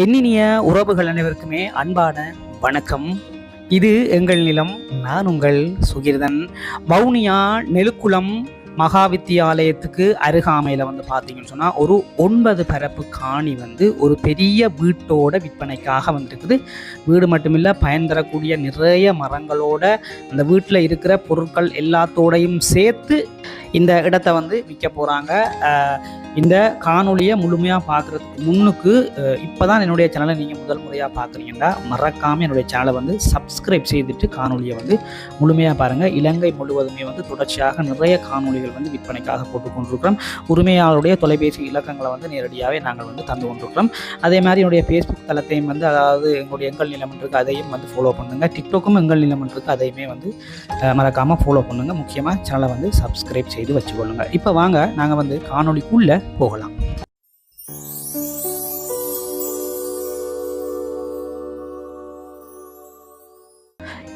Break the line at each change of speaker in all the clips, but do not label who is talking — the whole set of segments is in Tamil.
எண்ணினிய உறவுகள் அனைவருக்குமே அன்பான வணக்கம். இது எங்கள் நிலம் நான் உங்கள் சுகிர்தன். வவுனியா நெலுக்குளம் மகா வித்தியாலயத்துக்கு அருகாமையில் வந்து பார்த்தீங்கன்னு சொன்னால் ஒரு ஒன்பது பரப்பு காணி வந்து ஒரு பெரிய வீட்டோட விற்பனைக்காக வந்திருக்குது. வீடு மட்டுமில்லை பயன் தரக்கூடிய நிறைய மரங்களோட அந்த வீட்டில் இருக்கிற பொருட்கள் எல்லாத்தோடையும் சேர்த்து இந்த இடத்த வந்து விற்க போகிறாங்க இந்த காணொலியை முழுமையாக பார்க்குறதுக்கு முன்னுக்கு இப்போ தான் என்னுடைய சேனலை நீங்கள் முதல் முறையாக பார்க்குறீங்கன்னா மறக்காமல் என்னுடைய சேனலை வந்து சப்ஸ்கிரைப் செய்துட்டு காணொலியை வந்து முழுமையாக பாருங்கள் இலங்கை முழுவதுமே வந்து தொடர்ச்சியாக நிறைய காணொளிகள் வந்து விற்பனைக்காக போட்டு கொண்டிருக்கிறோம். உரிமையாளருடைய தொலைபேசி இலக்கங்களை வந்து நேரடியாகவே நாங்கள் வந்து தந்து கொண்டிருக்கிறோம். அதே மாதிரி என்னுடைய ஃபேஸ்புக் தளத்தையும் வந்து அதாவது எங்களுடைய எங்கள் நிலம் இருக்கு அதையும் வந்து ஃபாலோ பண்ணுங்கள் டிக்டாக்கும் எங்கள் நிலம் இருக்கு அதையுமே வந்து மறக்காமல் ஃபாலோ பண்ணுங்கள் முக்கியமாக சேனலை வந்து சப்ஸ்கிரைப் செய்து வச்சுக்கொள்ளுங்க. இப்போ வாங்க நாங்கள் வந்து காணொளிக்குள்ளே போகலாம்.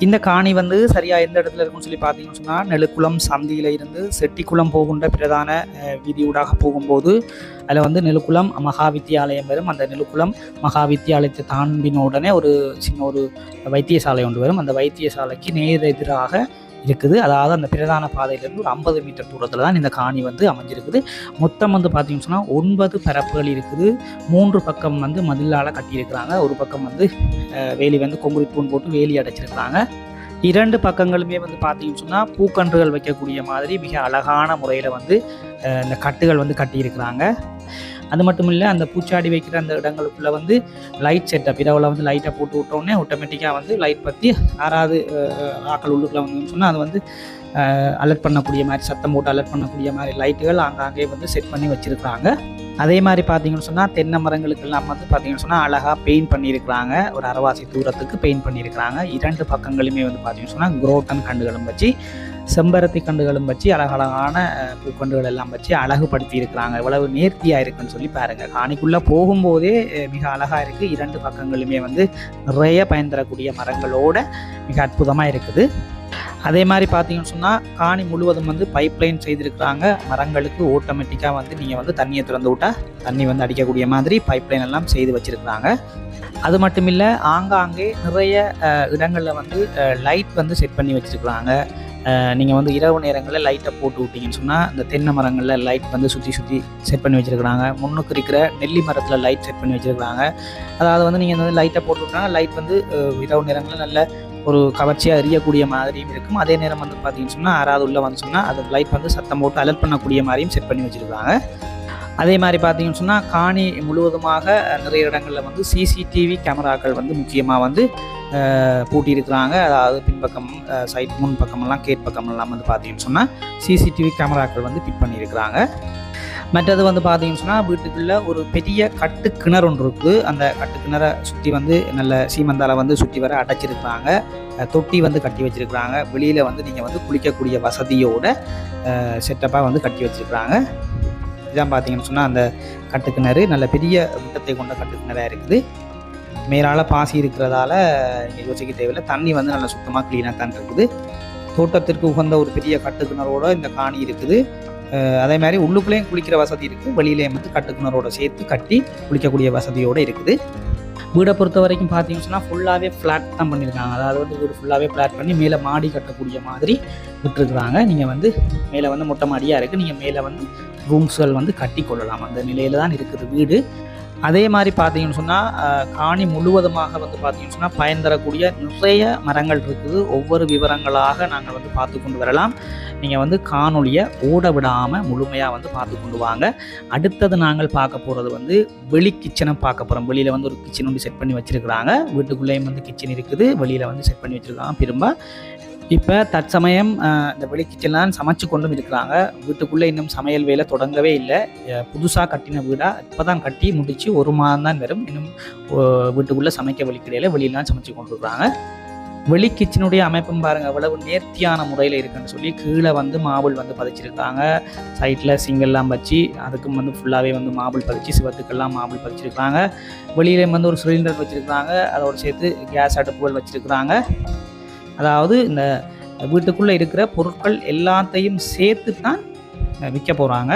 இந்த காணி வந்து சரியாக எந்த இடத்துல இருக்குன்னு சொல்லி பார்த்தீங்கன்னு சொன்னால் நெலுக்குளம் சந்தியில் இருந்து செட்டிக்குளம் போகின்ற பிரதான அஹ், வீதியூடாக போகும்போது அதில் வந்து நெலுக்குளம் மகா வித்தியாலயம் வரும். அந்த நெலுக்குளம் மகா வித்தியாலயத்தை தாண்டின உடனே ஒரு சின்ன ஒரு வைத்தியசாலை ஒன்று வரும். அந்த வைத்தியசாலைக்கு நேர் எதிராக இருக்குது. அதாவது அந்த பிரதான பாதையிலேருந்து ஒரு ஐம்பது மீட்டர் தூரத்தில் தான் இந்த காணி வந்து அமைஞ்சிருக்குது. மொத்தம் வந்து பார்த்தீங்கன்னு சொன்னால் ஒன்பது பரப்புகள் இருக்குது. மூன்று பக்கம் வந்து மதிலால் கட்டியிருக்கிறாங்க. ஒரு பக்கம் வந்து வேலி வந்து கொங்குரி தூண் போட்டு வேலி அடைச்சிருக்கிறாங்க. இரண்டு பக்கங்களுமே வந்து பார்த்தீங்கன்னு சொன்னால் பூக்கன்றுகள் வைக்கக்கூடிய மாதிரி மிக அழகான முறையில் வந்து இந்த கட்டுகள் வந்து கட்டியிருக்கிறாங்க. அது மட்டும் இல்லை அந்த பூச்சாடி வைக்கிற அந்த இடங்களுக்குள்ள வந்து லைட் செட்டப் இரவில் வந்து லைட்டை போட்டு விட்டோடனே ஆட்டோமேட்டிக்காக வந்து லைட் பற்றி யாராவது ஆக்கள் உள்ளுக்குள்ள வந்து சொன்னால் அது வந்து அலர்ட் பண்ணக்கூடிய மாதிரி சத்தம் போட்டு அலர்ட் பண்ணக்கூடிய மாதிரி லைட்டுகள் ஆங்காங்கே வந்து செட் பண்ணி வச்சுருக்காங்க அதே மாதிரி பார்த்தீங்கன்னு சொன்னால் தென்னை மரங்களுக்கெல்லாம் வந்து பார்த்தீங்கன்னு சொன்னால் அழகாக பெயிண்ட் பண்ணியிருக்கிறாங்க. ஒரு அரைவாசி தூரத்துக்கு பெயிண்ட் பண்ணியிருக்கிறாங்க. இரண்டு பக்கங்களுமே வந்து பார்த்தீங்கன்னு சொன்னால் குரோட்டன் கண்டுகளும் வச்சு செம்பருத்தி கண்டுகளும் வச்சு அழகழகான பூக்கண்டுகள் எல்லாம் வச்சு அழகுபடுத்தி இருக்கிறாங்க இவ்வளவு நேர்த்தியாக இருக்குன்னு சொல்லி பாருங்கள் காணிக்குள்ளே போகும்போதே மிக அழகாக இருக்குது இரண்டு பக்கங்களுமே வந்து நிறைய பயன் தரக்கூடிய மரங்களோட மிக அற்புதமாக இருக்குது. அதே மாதிரி பார்த்தீங்கன்னு சொன்னால் காணி முழுவதும் வந்து பைப் லைன் செய்திருக்கிறாங்க. மரங்களுக்கு ஆட்டோமேட்டிக்காக வந்து நீங்கள் வந்து தண்ணியை திறந்து விட்டால் தண்ணி வந்து அடிக்கக்கூடிய மாதிரி பைப் லைன் எல்லாம் செய்து வச்சுருக்கிறாங்க. அது மட்டும் இல்லை ஆங்காங்கே நிறைய இடங்களில் வந்து லைட் வந்து செட் பண்ணி வச்சுருக்கிறாங்க. நீங்கள் வந்து இரவு நேரங்களில் லைட்டை போட்டு விட்டீங்கன்னு சொன்னால் இந்த தென்னை மரங்களில் லைட் வந்து சுற்றி சுற்றி செட் பண்ணி வச்சுருக்கிறாங்க. முன்னுக்கு இருக்கிற நெல்லி மரத்தில் லைட் செட் பண்ணி வச்சுருக்கிறாங்க. அதாவது வந்து நீங்கள் வந்து லைட்டை போட்டு விட்டாங்க லைட் வந்து இரவு நேரங்களில் நல்ல ஒரு கவர்ச்சியாக எரியக்கூடிய மாதிரியும் இருக்கும். அதே நேரம் வந்து பார்த்தீங்கன்னு சொன்னால் யாராவது உள்ளே வந்து சொன்னால் அது லைட் வந்து சத்தம் போட்டு அலர்ட் பண்ணக்கூடிய மாதிரியும் செட் பண்ணி வச்சுருக்காங்க. அதே மாதிரி பார்த்தீங்கன்னு சொன்னால் காணி முழுவதுமாக நிறைய இடங்களில் வந்து சிசிடிவி கேமராக்கள் வந்து முக்கியமாக வந்து பூட்டியிருக்கிறாங்க. அதாவது பின்பக்கம் சைட் முன் பக்கமெல்லாம் கேட் பக்கமெல்லாம் வந்து பார்த்தீங்கன்னு சொன்னால் சிசிடிவி கேமராக்கள் வந்து ஃபிட் பண்ணியிருக்கிறாங்க. மற்றது வந்து பார்த்தீங்கன்னு சொன்னால் வீட்டுக்குள்ளே ஒரு பெரிய கட்டு கிணறு ஒன்று இருக்குது. அந்த கட்டு கிணறை சுற்றி வந்து நல்ல சீமந்தால வந்து சுற்றி வர அடைச்சிருக்கிறாங்க. தொட்டி வந்து கட்டி வச்சிருக்கிறாங்க. வெளியில் வந்து நீங்கள் வந்து குளிக்கக்கூடிய வசதியோட செட்டப்பாக வந்து கட்டி வச்சிருக்கிறாங்க. இதான் பார்த்தீங்கன்னு சொன்னால் அந்த கட்டுக்கிணறு நல்ல பெரிய விட்டத்தை கொண்ட கட்டுக்கிணறாக இருக்குது. மேலால் பாசி இருக்கிறதால நீங்கள் யோசிக்க தேவையில்லை. தண்ணி வந்து நல்லா சுத்தமாக க்ளீனாக தான் இருக்குது. தோட்டத்திற்கு உகந்த ஒரு பெரிய கட்டுக்கிணறோட இந்த காணி இருக்குது. அதே மாதிரி உள்ளுக்குள்ளேயும் குளிக்கிற வசதி இருக்குது வெளியிலேயும் வந்து கட்டுக்குணரோட சேர்த்து கட்டி குளிக்கக்கூடிய வசதியோடு இருக்குது. வீடை பொறுத்த வரைக்கும் பார்த்தீங்கன்னு சொன்னால் ஃபுல்லாகவே ஃப்ளாட் தான் பண்ணியிருக்காங்க. அதாவது வந்து வீடு ஃபுல்லாகவே ஃப்ளாட் பண்ணி மேலே மாடி கட்டக்கூடிய மாதிரி விட்டுருக்குறாங்க. நீங்கள் வந்து மேலே வந்து மொட்டை மாடியாக இருக்குது நீங்கள் மேலே வந்து ரூம்ஸ்கள் வந்து கட்டி கொள்ளலாம் அந்த நிலையில் தான் இருக்குது வீடு. அதே மாதிரி பார்த்தீங்கன்னு சொன்னால் காணி முழுவதுமாக வந்து பார்த்தீங்கன்னு சொன்னால் பயன் தரக்கூடிய நிறைய மரங்கள் இருக்குது. ஒவ்வொரு விவரங்களாக நாங்கள் வந்து பார்த்து கொண்டு வரலாம். நீங்கள் வந்து காணொலியை ஓட விடாமல் முழுமையாக வந்து பார்த்து கொண்டு வாங்க. அடுத்தது நாங்கள் பார்க்க போகிறது வந்து வெளி கிச்சனை பார்க்க போகிறோம் வெளியில் வந்து ஒரு கிச்சன் வந்து செட் பண்ணி வச்சுருக்கிறாங்க. வீட்டுக்குள்ளேயும் வந்து கிச்சன் இருக்குது. வெளியில் வந்து செட் பண்ணி வச்சுருக்காங்க. திரும்ப இப்போ தற்சமயம் இந்த வெளிக்கிச்செல்லாம் சமைச்சு கொண்டும் இருக்கிறாங்க. வீட்டுக்குள்ளே இன்னும் சமையல் வேலை தொடங்கவே இல்லை. புதுசாக கட்டின வீடாக இப்போ தான் கட்டி முடித்து ஒரு மாதம் தான் வரும். இன்னும் வீட்டுக்குள்ளே சமைக்க வலிக்கிடையில வெளியிலாம் சமைச்சு கொண்டு இருக்கிறாங்க. வெளி கிச்சனுடைய அமைப்பும் பாருங்கள் அவ்வளவு நேர்த்தியான முறையில் இருக்குன்னு சொல்லி கீழே வந்து மாபிள் வந்து பதிச்சிருக்காங்க. சைட்டில் சிங்கெல்லாம் வச்சு அதுக்கும் வந்து ஃபுல்லாகவே வந்து மாபிள் பதிச்சு சிவத்துக்கெல்லாம் மாபிள் பதிச்சிருக்காங்க வெளியில வந்து ஒரு சிலிண்டர் வச்சுருக்காங்க அதோடு சேர்த்து கேஸ் அடுப்புகள் வச்சுருக்குறாங்க. அதாவது இந்த வீட்டுக்குள்ளே இருக்கிற பொருட்கள் எல்லாத்தையும் சேர்த்து தான் விற்க போகிறாங்க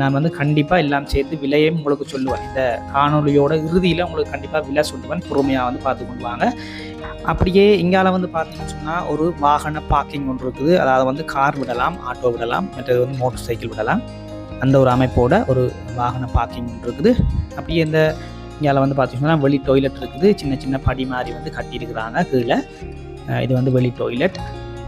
நான் வந்து கண்டிப்பாக எல்லாம் சேர்த்து விலையும் உங்களுக்கு சொல்லுவேன். இந்த காணொலியோட இறுதியில் உங்களுக்கு கண்டிப்பாக விலை சொல்லுவேன். பொறுமையாக வந்து பார்த்து கொண்டு வாங்க. அப்படியே இங்கால வந்து பார்த்தீங்கன்னு சொன்னால் ஒரு வாகன பார்க்கிங் ஒன்று இருக்குது. அதாவது வந்து கார் விடலாம் ஆட்டோ விடலாம் மற்றது வந்து மோட்டர் சைக்கிள் விடலாம். அந்த ஒரு அமைப்போட ஒரு வாகன பார்க்கிங் ஒன்று இருக்குது. அப்படியே இந்த இங்கால வந்து பார்த்தீங்கன்னா வெளி டொய்லெட் இருக்குது. சின்ன சின்ன படி மாதிரி வந்து கட்டியிருக்கிறாங்க கீழே. இது வந்து வெளி டாய்லெட்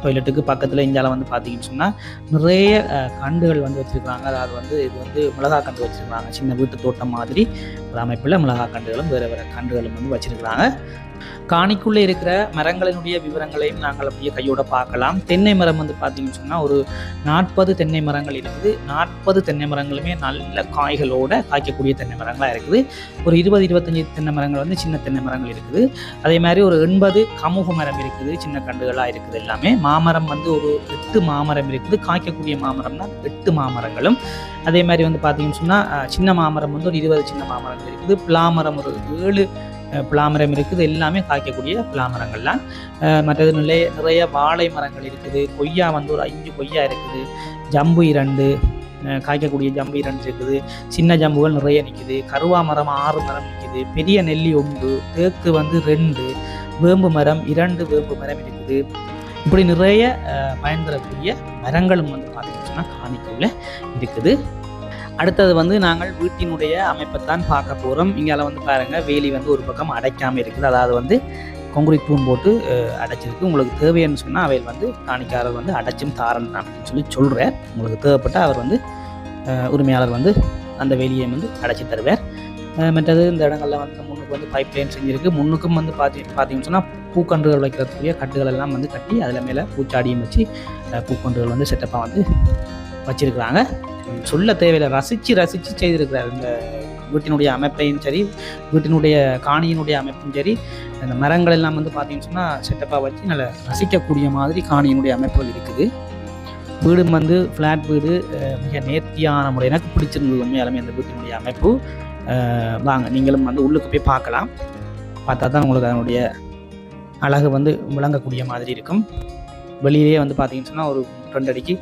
டாய்லெட்டுக்கு பக்கத்தில் இந்தியாவில் வந்து பார்த்தீங்கன்னு சொன்னால் நிறைய கண்டுகள் வந்து வச்சுருக்காங்க அதாவது வந்து இது வந்து மிளகா கண்டு வச்சுருக்காங்க சின்ன வீட்டு தோட்டம் மாதிரி. இருக்கிற அமைப்பில் மிளகா கண்டுகளும் வேறு வேறு கண்டுகளும் வந்து வச்சுருக்காங்க காணிக்குள்ளே இருக்கிற மரங்களினுடைய விவரங்களையும் நாங்கள் அப்படியே கையோட பார்க்கலாம். தென்னை மரம் வந்து பார்த்தீங்கன்னு சொன்னால் ஒரு நாற்பது தென்னை மரங்கள் இருக்குது. நாற்பது தென்னை மரங்களுமே நல்ல காய்களோட காய்க்கக்கூடிய தென்னை மரங்களாக இருக்குது. ஒரு இருபது இருபத்தஞ்சி தென்னை மரங்கள் வந்து சின்ன தென்னை மரங்கள் இருக்குது. அதே மாதிரி ஒரு எண்பது கமுக மரம் இருக்குது சின்ன கண்டுகளாக இருக்குது எல்லாமே. மாமரம் வந்து ஒரு எட்டு மாமரம் இருக்குது. காய்க்கக்கூடிய மாமரம்னா எட்டு மாமரங்களும். அதே மாதிரி வந்து பார்த்தீங்கன்னு சொன்னால் சின்ன மாமரம் வந்து ஒரு இருபது சின்ன மாமரங்கள் இருக்குது. பிளாமரம் ஒரு ஏழு பிளாமரம் இருக்குது. எல்லாமே காய்க்கக்கூடிய பிளாமரங்கள் தான் மற்றது நிறைய நிறைய வாழை மரங்கள் இருக்குது. கொய்யா வந்து ஒரு அஞ்சு கொய்யா இருக்குது. ஜம்பு இரண்டு காய்க்கக்கூடிய ஜம்பு இரண்டு இருக்குது. சின்ன ஜம்புகள் நிறைய நிற்கிது கருவா மரம் ஆறு மரம் நிற்கிது பெரிய நெல்லி ஒன்று தேக்கு வந்து ரெண்டு வேம்பு மரம் இரண்டு வேம்பு மரம் இருக்குது. இப்படி நிறைய அஹ், பயன் தரக்கூடிய மரங்களும் வந்து பார்த்தீங்கன்னு காணிக்கையில் இருக்குது. அடுத்தது வந்து நாங்கள் வீட்டினுடைய அமைப்பைத்தான் பார்க்க போகிறோம் இங்கால வந்து பாருங்கள் வேலி வந்து ஒரு பக்கம் அடைக்காமல் இருக்குது. அதாவது வந்து கொங்குரிக் தூண் போட்டு அடைச்சிருக்கு. உங்களுக்கு தேவைன்னு சொன்னால் அவையில் வந்து காணிக்காரர் வந்து அடைச்சும் தாரன் அப்படின்னு சொல்லி சொல்கிறார் உங்களுக்கு தேவைப்பட்ட அவர் வந்து உரிமையாளர் வந்து அந்த வேலியை வந்து அடைச்சி தருவார். மற்றது இந்த இடங்கள்ல வந்து முன்னுக்கு வந்து பைப் லைன் செஞ்சுருக்கு. முன்னுக்கும் வந்து பார்த்தி பார்த்தீங்கன்னு சொன்னால் பூக்கன்றுகள் வைக்கிறதுக்குரிய கட்டுகள் எல்லாம் வந்து கட்டி அதில் மேலே பூச்சாடியும் வச்சு பூக்கன்றுகள் வந்து செட்டப்பாக வந்து வச்சிருக்கிறாங்க. சொல்ல தேவையில்லை. ரசித்து ரசித்து செய்திருக்கிறார். இந்த வீட்டினுடைய அமைப்பையும் சரி வீட்டினுடைய காணியினுடைய அமைப்பும் சரி இந்த மரங்கள் எல்லாம் வந்து பார்த்தீங்கன்னு சொன்னால் செட்டப்பாக வச்சு நல்லா ரசிக்கக்கூடிய மாதிரி காணியினுடைய அமைப்புகள் இருக்குது. வீடும் வந்து ஃப்ளாட் வீடு மிக நேர்த்தியான முறை எனக்கு பிடிச்சிருந்தது உண்மையாலுமே அந்த வீட்டினுடைய அமைப்பு. வாங்க நீங்களும் வந்து உள்ளுக்கு போய் பார்க்கலாம். பார்த்தா தான் உங்களுக்கு அதனுடைய அழகு வந்து விளங்கக்கூடிய மாதிரி இருக்கும். வெளியிலே வந்து பார்த்தீங்கன்னு சொன்னால் ஒரு ரெண்டு அடிக்கு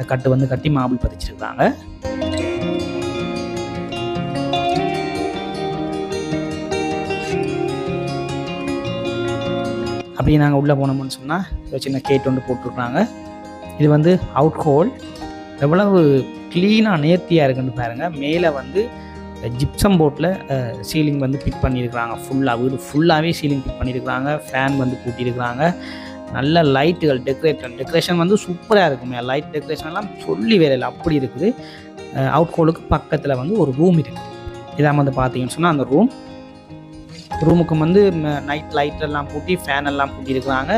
இந்த கட்டு வந்து கட்டி மாபிள் பதிச்சிருக்காங்க அப்படியே நாங்கள் உள்ளே போனோம்னு சொன்னால் ஒரு சின்ன கேட் ஒன்று போட்டிருக்காங்க இது வந்து அவுட் ஹோல் எவ்வளவு க்ளீனாக நேர்த்தியாக இருக்குன்னு பாருங்கள் மேலே வந்து ஜிப்சம் போட்டில் சீலிங் வந்து ஃபிட் பண்ணியிருக்கிறாங்க. ஃபுல்லாக வீடு ஃபுல்லாகவே சீலிங் ஃபிட் பண்ணியிருக்கிறாங்க. ஃபேன் வந்து கூட்டியிருக்கிறாங்க நல்ல லைட்டுகள் டெக்கரேஷன் டெக்கரேஷன் வந்து சூப்பராக இருக்குமே. லைட் டெக்கரேஷன்லாம் சொல்லி வேலையில் அப்படி இருக்குது. அவுட் ஹோலுக்கு பக்கத்தில் வந்து ஒரு ரூம் இருக்குது இதான் வந்து பார்த்தீங்கன்னு சொன்னால் அந்த ரூம் ரூமுக்கு வந்து நைட் லைட் எல்லாம் பூட்டி ஃபேன் எல்லாம் பூட்டியிருக்கிறாங்க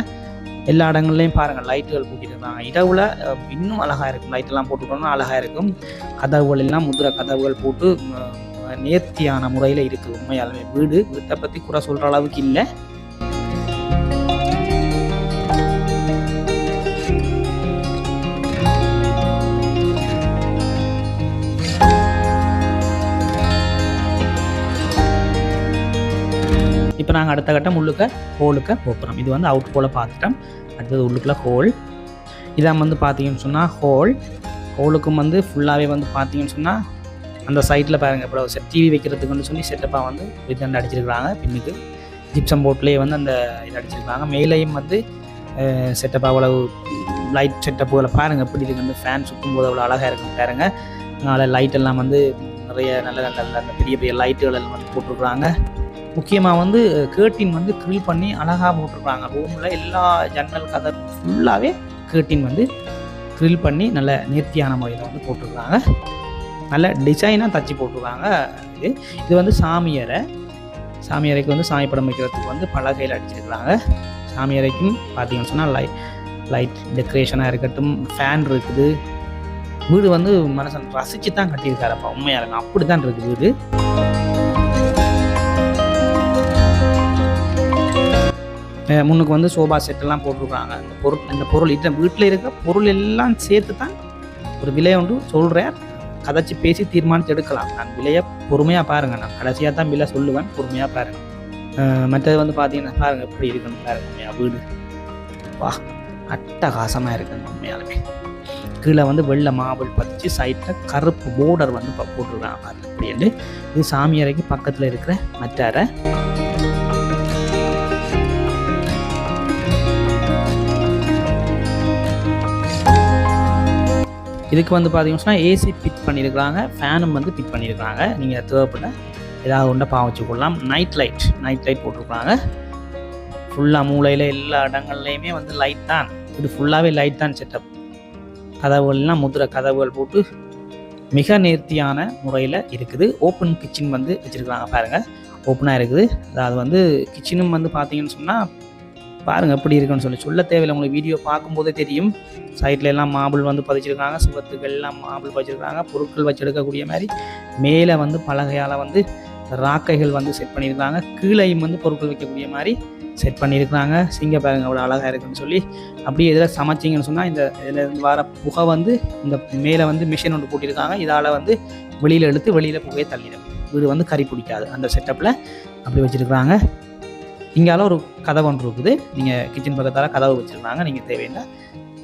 எல்லா இடங்கள்லையும் பாருங்கள் லைட்டுகள் பூட்டியிருக்கிறாங்க இரவில் இன்னும் அழகாக இருக்கும். லைட்டெல்லாம் எல்லாம் அழகாக இருக்கும். கதவுகள் எல்லாம் முதிர கதவுகள் போட்டு நேர்த்தியான முறையில் இருக்குது உண்மையாலுமே. வீடு வீட்டை பற்றி கூட சொல்கிற அளவுக்கு இல்லை. இப்போ நாங்கள் அடுத்த கட்டம் உள்ளுக்க ஹோலுக்க போகிறோம் இது வந்து அவுட் ஹோலை பார்த்துட்டோம். அடுத்தது உள்ளுக்குள்ள ஹோல் இதான் வந்து பார்த்தீங்கன்னு சொன்னால் ஹோல் ஹோலுக்கும் வந்து ஃபுல்லாகவே வந்து பார்த்தீங்கன்னு சொன்னால் அந்த சைட்டில் பாருங்கள் இப்போ செட் டிவி வைக்கிறதுக்குன்னு சொல்லி செட்டப்பாக வந்து வித்தண்டு அடிச்சிருக்கிறாங்க. பின்னுக்கு ஜிப்சம் போர்ட்லேயே வந்து அந்த இது அடிச்சிருக்காங்க மேலேயும் வந்து செட்டப் அவ்வளவு லைட் செட்டப்புகளை பாருங்கள் எப்படி இருக்குது வந்து ஃபேன் சுற்றும் போது அவ்வளோ அழகாக இருக்கும் பாருங்க. அதனால் லைட் எல்லாம் வந்து நிறைய நல்ல நல்ல அந்த பெரிய பெரிய லைட்டுகள் எல்லாம் வந்து போட்டிருக்குறாங்க. முக்கியமாக வந்து கேர்டின் வந்து க்ரில் பண்ணி அழகாக போட்டிருக்காங்க ரூமில் எல்லா ஜன்னல் கதை ஃபுல்லாகவே கேர்டின் வந்து க்ரில் பண்ணி நல்ல நேர்த்தியான முறையில் வந்து போட்டிருக்காங்க. நல்ல டிசைனாக தச்சு போட்டிருக்காங்க. இது இது வந்து சாமியறை சாமியறைக்கு வந்து சாமி படம் வைக்கிறதுக்கு வந்து பலகையில் அடிச்சிருக்கிறாங்க சாமியறைக்கும் பார்த்தீங்கன்னு சொன்னால் லைட் லைட் டெக்கரேஷனாக இருக்கட்டும் ஃபேன் இருக்குது. வீடு வந்து மனுஷன் ரசித்து தான் கட்டியிருக்காருப்பா உண்மையாக இருக்கும் அப்படி தான் இருக்குது வீடு. முன்னுக்கு வந்து சோபா செட்டெல்லாம் போட்டிருக்காங்க. அந்த பொருள் இந்த பொருள் இதை வீட்டில் இருக்கிற பொருள் எல்லாம் சேர்த்து தான் ஒரு விலையை வந்து சொல்கிறேன் கதைச்சி பேசி தீர்மானித்து எடுக்கலாம். நான் விலையை பொறுமையாக பாருங்கள் நான் கடைசியாக தான் விலை சொல்லுவேன். பொறுமையாக பாருங்கள் மற்றது வந்து பார்த்தீங்கன்னா பாருங்கள் எப்படி இருக்குன்னு பாருங்க. உண்மையாக வீடு. வா அட்டகாசமாக இருக்குங்க உண்மையாலுமே. கீழே வந்து வெள்ளை மாபிள் பதிச்சு சைட்டில் கருப்பு போர்டர் வந்து ப- போட்டிருக்காங்க. பாருங்க அப்படின்னு இது சாமி பக்கத்தில் இருக்கிற மற்ற இதுக்கு வந்து பார்த்தீங்கன்னா ஏசி ஃபிட் பண்ணியிருக்கிறாங்க ஃபேனும் வந்து ஃபிட் பண்ணியிருக்கிறாங்க நீங்கள் தேவைப்பட்ட ஏதாவது ஒன்றை பா வச்சுக்கொள்ளலாம் நைட் லைட் நைட் லைட் போட்டிருக்காங்க ஃபுல்லாக மூளையில் எல்லா இடங்கள்லையுமே வந்து லைட் தான். இது ஃபுல்லாகவே லைட் தான் செட்டப் கதவுகள்லாம் முதிரை கதவுகள் போட்டு மிக நேர்த்தியான முறையில் இருக்குது. ஓப்பன் கிச்சன் வந்து வச்சுருக்காங்க பாருங்கள் ஓப்பனாக இருக்குது. அதாவது வந்து கிச்சனும் வந்து பார்த்தீங்கன்னு சொன்னால் பாருங்கள் எப்படி இருக்குன்னு சொல்லி. சொல்ல தேவையில்லை. உங்களுக்கு வீடியோ பார்க்கும்போதே தெரியும். சைடில் எல்லாம் மாபிள் வந்து பதிச்சிருக்காங்க. சிவத்துகள் எல்லாம் மாபிள் பதிச்சிருக்காங்க. பொருட்கள் வச்சு எடுக்கக்கூடிய மாதிரி மேலே வந்து பலகையால் வந்து ராக்கைகள் வந்து செட் பண்ணியிருக்காங்க. கீழையும் வந்து பொருட்கள் வைக்கக்கூடிய மாதிரி செட் பண்ணியிருக்காங்க. சிங்க பாருங்க அவ்வளோ அழகாக இருக்குன்னு சொல்லி. அப்படியே இதில் சமைச்சிங்கன்னு சொன்னால் இந்த இதில் இருந்து வர புகை வந்து இந்த மேலே வந்து மிஷின் ஒன்று போட்டிருக்காங்க. இதால் வந்து வெளியில் எடுத்து வெளியில் புகையை தள்ளிடும். வீடு வந்து கறி பிடிக்காது. அந்த செட்டப்பில் அப்படி வச்சுருக்குறாங்க. இங்கால ஒரு கதவு ஒன்று இருக்குது. நீங்கள் கிச்சன் பக்கத்தால் கதவு வச்சுருக்காங்க நீங்கள் தேவையில்லை.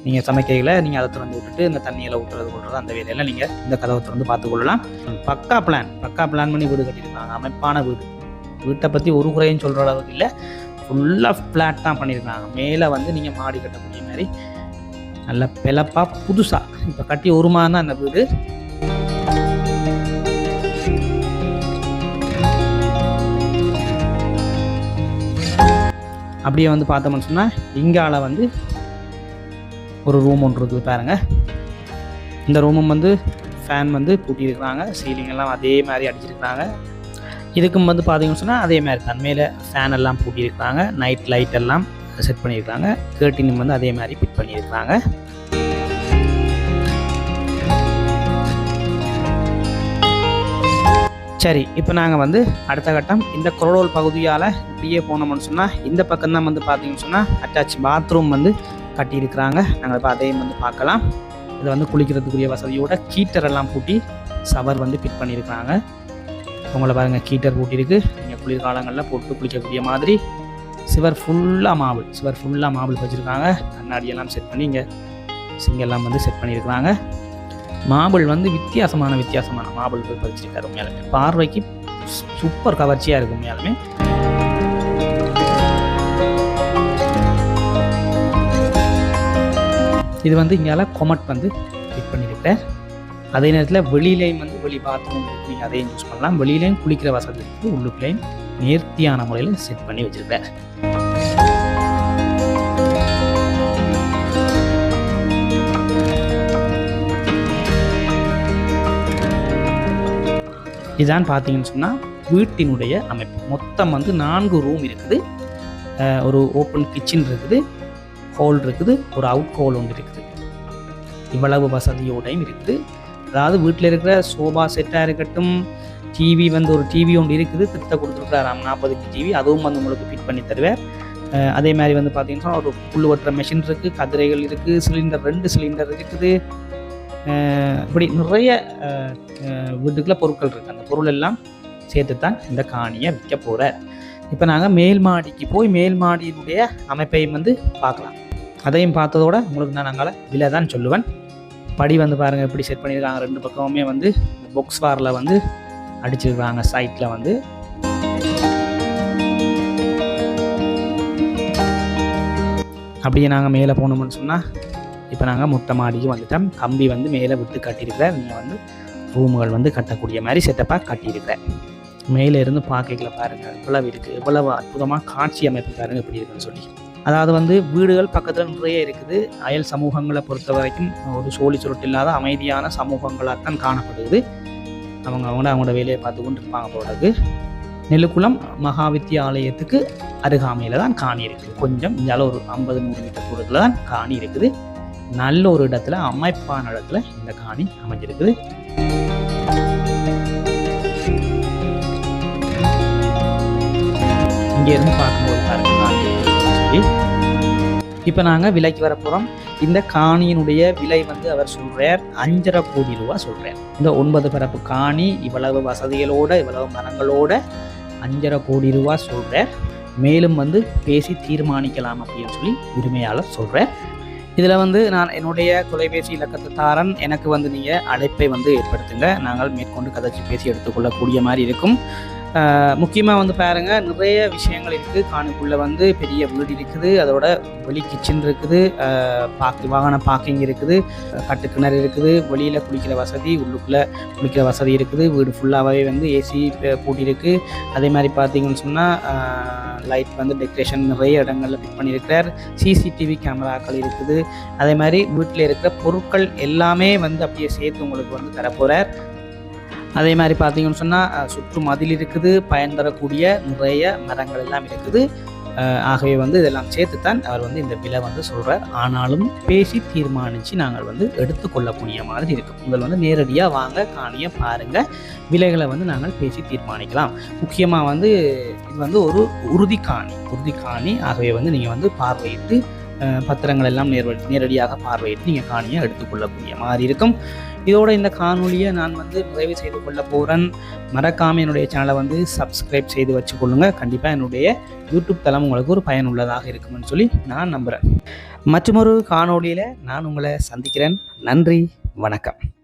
நீங்கள் சமைக்கையில் நீங்கள் அதை திறந்து விட்டுட்டு இந்த தண்ணியில் ஊற்றுறது கொள்றது அந்த வேலையெல்லாம் நீங்கள் இந்த கதவை திறந்து பார்த்துக்கொள்ளலாம். பக்கா பிளான் பக்கா பிளான் பண்ணி வீடு கட்டியிருக்காங்க. அமைப்பான வீடு. வீட்டை பற்றி ஒரு குறையும் சொல்கிற அளவுக்கு இல்லை. ஃபுல்லாக ஃப்ளாட் தான் பண்ணியிருக்காங்க. மேலே வந்து நீங்கள் மாடி கட்டக்கூடிய மாதிரி நல்ல பிளப்பாக புதுசாக இப்போ கட்டி ஒரு மாதம் தான் அந்த வீடு. அப்படியே வந்து பார்த்தோம்னு சொன்னால் இங்கால வந்து ஒரு ரூம் ஒன்று இருக்குது பாருங்க. இந்த ரூமும் வந்து ஃபேன் வந்து பூட்டியிருக்கிறாங்க. சீலிங் எல்லாம் அதே மாதிரி அடிச்சிருக்கிறாங்க. இதுக்கும் வந்து பார்த்தீங்கன்னு சொன்னால் அதே மாதிரி தான். மேலே ஃபேன் எல்லாம் பூட்டியிருக்கிறாங்க. நைட் லைட் எல்லாம் செட் பண்ணியிருக்காங்க கேர்டினும் வந்து அதே மாதிரி ஃபிட் பண்ணியிருக்கிறாங்க. சரி இப்போ நாங்கள் வந்து அடுத்த கட்டம் இந்த குரோடோல் பகுதியால் இப்படியே போனோம்னு சொன்னால் இந்த பக்கம்தான் வந்து பார்த்தீங்கன்னு சொன்னால் அட்டாச் பாத்ரூம் வந்து கட்டியிருக்கிறாங்க. நாங்கள் இப்போ அதையும் வந்து பார்க்கலாம். இது வந்து குளிக்கிறதுக்குரிய வசதியோட கீட்டர் எல்லாம் பூட்டி சவர் வந்து ஃபிட் பண்ணியிருக்கிறாங்க. உங்களை பாருங்கள் கீட்டர் பூட்டியிருக்கு. நீங்கள் குளிர்காலங்களில் போட்டு குளிக்கக்கூடிய மாதிரி சிவர் ஃபுல்லாக மாபிள் சிவர் ஃபுல்லாக மாபிள் வச்சுருக்காங்க. கண்ணாடியெல்லாம் செட் பண்ணி இங்கே சிங்கெல்லாம் வந்து செட் பண்ணியிருக்கிறாங்க. மாபிள் வந்து வித்தியாசமான வித்தியாசமான மாபிள்கள் பதிச்சிருக்காரு உண்மையாலுமே. பார்வைக்கு சூப்பர் கவர்ச்சியாக இருக்கும் உண்மையாலுமே. இது வந்து இங்கால கொமட் வந்து ஃபிட் பண்ணியிருக்கிறேன் அதே நேரத்தில் வெளியிலையும் வந்து வெளி பாத்ரூம் நீங்கள் அதையும் யூஸ் பண்ணலாம். வெளியிலையும் குளிக்கிற வசதி இருக்குது உள்ளுக்குள்ளேயும் நேர்த்தியான முறையில் செட் பண்ணி வச்சுருக்கேன் இதான் பார்த்தீங்கன்னு சொன்னால் வீட்டினுடைய அமைப்பு. மொத்தம் வந்து நான்கு ரூம் இருக்குது. ஒரு ஓப்பன் கிச்சன் இருக்குது. ஹோல் இருக்குது. ஒரு அவுட் ஹால் ஒன்று இருக்குது. இவ்வளவு வசதியோடையும் இருக்குது. அதாவது வீட்டில் இருக்கிற சோபா செட்டாக இருக்கட்டும் டிவி வந்து ஒரு டிவி ஒன்று இருக்குது. திருத்த கொடுத்துருக்குறாராம் நாற்பதுக்கு டிவி அதுவும் வந்து உங்களுக்கு ஃபிட் பண்ணி தருவேன் அதே மாதிரி வந்து பார்த்தீங்கன்னா ஒரு புல் ஒட்டுற மெஷின் இருக்குது கதிரைகள் இருக்குது சிலிண்டர் ரெண்டு சிலிண்டர் இருக்குது. இப்படி நிறைய வீட்டுக்குள்ளே பொருட்கள் இருக்குது அந்த பொருள் எல்லாம் சேர்த்து தான் இந்த காணியை விற்க போகிறார் இப்போ நாங்கள் மேல் மாடிக்கு போய் மேல் மாடியினுடைய அமைப்பையும் வந்து பார்க்கலாம். அதையும் பார்த்ததோட உங்களுக்கு நான் நாங்கள் விலை தான் சொல்லுவேன். படி வந்து பாருங்கள் எப்படி செட் பண்ணியிருக்காங்க. ரெண்டு பக்கமுமே வந்து பொக்ஸ் வாரில் வந்து அடிச்சிருக்கிறாங்க சைட்டில் வந்து. அப்படியே நாங்கள் மேலே போனோம்னு சொன்னால் இப்போ நாங்கள் முட்டை மாடிக்கு வந்துட்டோம். கம்பி வந்து மேலே விட்டு கட்டியிருக்கிறேன் நீங்கள் வந்து ரூம்கள் வந்து கட்டக்கூடிய மாதிரி செட்டப்பாக கட்டியிருக்கிறேன். மேலே இருந்து பார்க்கல பாருங்கள் எவ்வளவு இருக்குது எவ்வளவு அற்புதமாக காட்சி அமைப்பு பாருங்கள் எப்படி இருக்குன்னு சொல்லி. அதாவது வந்து வீடுகள் பக்கத்தில் நிறைய இருக்குது. அயல் சமூகங்களை பொறுத்த வரைக்கும் ஒரு சோழி சுருட்டு இல்லாத அமைதியான சமூகங்களாக தான் காணப்படுது. அவங்க அவங்க அவங்களோட வேலையை பார்த்து கொண்டு இருப்பாங்க போடுறது நெல்லுக்குளம் மகா வித்தியாலயத்துக்கு அருகாமையில் தான் காணி இருக்குது கொஞ்சம் இந்தால ஒரு ஐம்பது நூறு மீட்டர் தூரத்தில் தான் காணி இருக்குது. நல்ல ஒரு இடத்துல அமைப்பான இடத்துல இந்த காணி அமைஞ்சிருக்குது. இங்கேருந்து பார்க்கும்போது பாருங்க காணி இப்போ நாங்கள் விலைக்கு வர போகிறோம் இந்த காணியினுடைய விலை வந்து அவர் சொல்கிறார் அஞ்சரை கோடி ரூபா சொல்கிறார் இந்த ஒன்பது பரப்பு காணி இவ்வளவு வசதிகளோட இவ்வளவு மரங்களோட அஞ்சரை கோடி ரூபா சொல்கிறார் மேலும் வந்து பேசி தீர்மானிக்கலாம் அப்படின்னு சொல்லி உரிமையாளர் சொல்கிறார் இதில் வந்து நான் என்னுடைய தொலைபேசி இலக்கத்தை தாரன் எனக்கு வந்து நீங்கள் அழைப்பை வந்து ஏற்படுத்துங்க. நாங்கள் மேற்கொண்டு கதைச்சி பேசி எடுத்துக்கொள்ளக்கூடிய மாதிரி இருக்கும். முக்கியமாக வந்து பாருங்கள் நிறைய விஷயங்கள் இருக்குது காணுக்குள்ளே வந்து பெரிய வீடு இருக்குது. அதோட வெளி கிச்சன் இருக்குது. பார்க்கு வாகன பார்க்கிங் இருக்குது. கட்டுக்கிணறு இருக்குது. வெளியில் குளிக்கிற வசதி உள்ளுக்குள்ளே குளிக்கிற வசதி இருக்குது. வீடு ஃபுல்லாகவே வந்து ஏசி பூட்டியிருக்கு அதே மாதிரி பார்த்தீங்கன்னு சொன்னால் லைட் வந்து டெக்கரேஷன் நிறைய இடங்களில் ஃபிட் பண்ணியிருக்கிறார். சிசிடிவி கேமராக்கள் இருக்குது. அதே மாதிரி வீட்டில் இருக்கிற பொருட்கள் எல்லாமே வந்து அப்படியே சேர்த்து உங்களுக்கு வந்து தரப்போகிறார் அதே மாதிரி பார்த்தீங்கன்னு சொன்னால் சுற்று மதில் இருக்குது பயன் தரக்கூடிய நிறைய மரங்கள் எல்லாம் இருக்குது. ஆகவே வந்து இதெல்லாம் சேர்த்து தான் அவர் வந்து இந்த விலை வந்து சொல்கிறார் ஆனாலும் பேசி தீர்மானித்து நாங்கள் வந்து எடுத்துக்கொள்ளக்கூடிய மாதிரி இருக்கும் முதல் வந்து நேரடியாக வாங்க காணியை பாருங்கள் விலைகளை வந்து நாங்கள் பேசி தீர்மானிக்கலாம். முக்கியமாக வந்து இது வந்து ஒரு உறுதி காணி. உறுதி காணி ஆகவே வந்து நீங்கள் வந்து பார்வையிட்டு பத்திரங்கள் எல்லாம் நேர நேரடியாக பார்வையிட்டு நீங்கள் காணியை எடுத்துக்கொள்ளக்கூடிய மாதிரி இருக்கும். இதோட இந்த காணொலியை நான் வந்து நிறைவு செய்து கொள்ள போகிறேன் மறக்காமல் என்னுடைய சேனலை வந்து சப்ஸ்கிரைப் செய்து வச்சுக்கொள்ளுங்க. கண்டிப்பாக என்னுடைய யூடியூப் தளம் உங்களுக்கு ஒரு பயனுள்ளதாக இருக்கும்னு சொல்லி நான் நம்புகிறேன் மற்றொரு காணொளியில் நான் உங்களை சந்திக்கிறேன். நன்றி வணக்கம்.